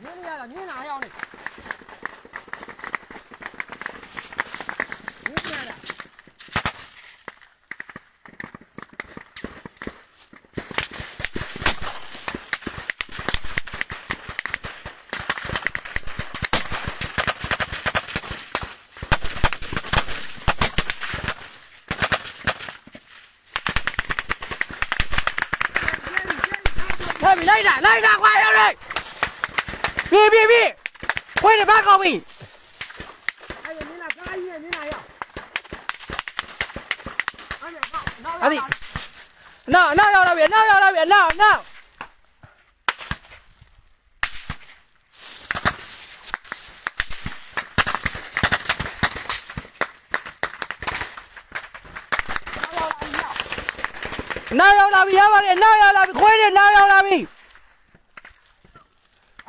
நின்றாயா mình lấy ra, lấy ra khoai đâu đi 别别别，快点把高位！哎呀，你哪干啥你哪要？哎呀，那阿弟，那那要那边，那要那边，那那。哪要那边要把的，哪要那边快点，哪要那边。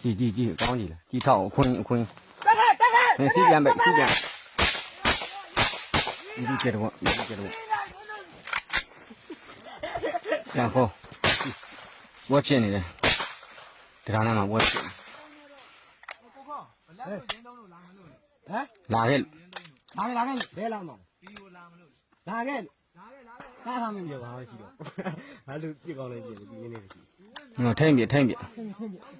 记记记，刚记了，记套坤坤，呗，随便。一定接着我，一定接着我。这样好。我骗你的，这啥呢嘛？我骗你。哎，拉开，哪个哪个？别拉嘛。哪个？哪他们就往上去了。俺都最高的地，比那个低。嗯，抬一遍，抬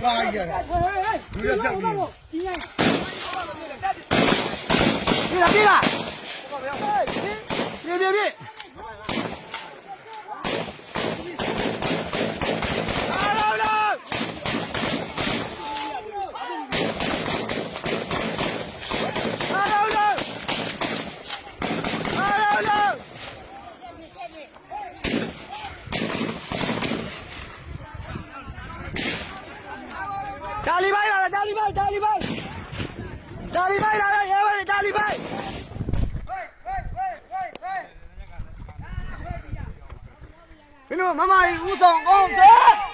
别弄。哎呀妈，没落来。来来来。哎呀，有点像你。别了别 တာလီဘိုင်လာတာတာလီဘိုင်တာလီဘိုင်တာလီဘိုင်လာတာရဲဘော်တွေတာလီဘိုင်ဘီလိုမမကြီးဦးဆောင်အောင်စေ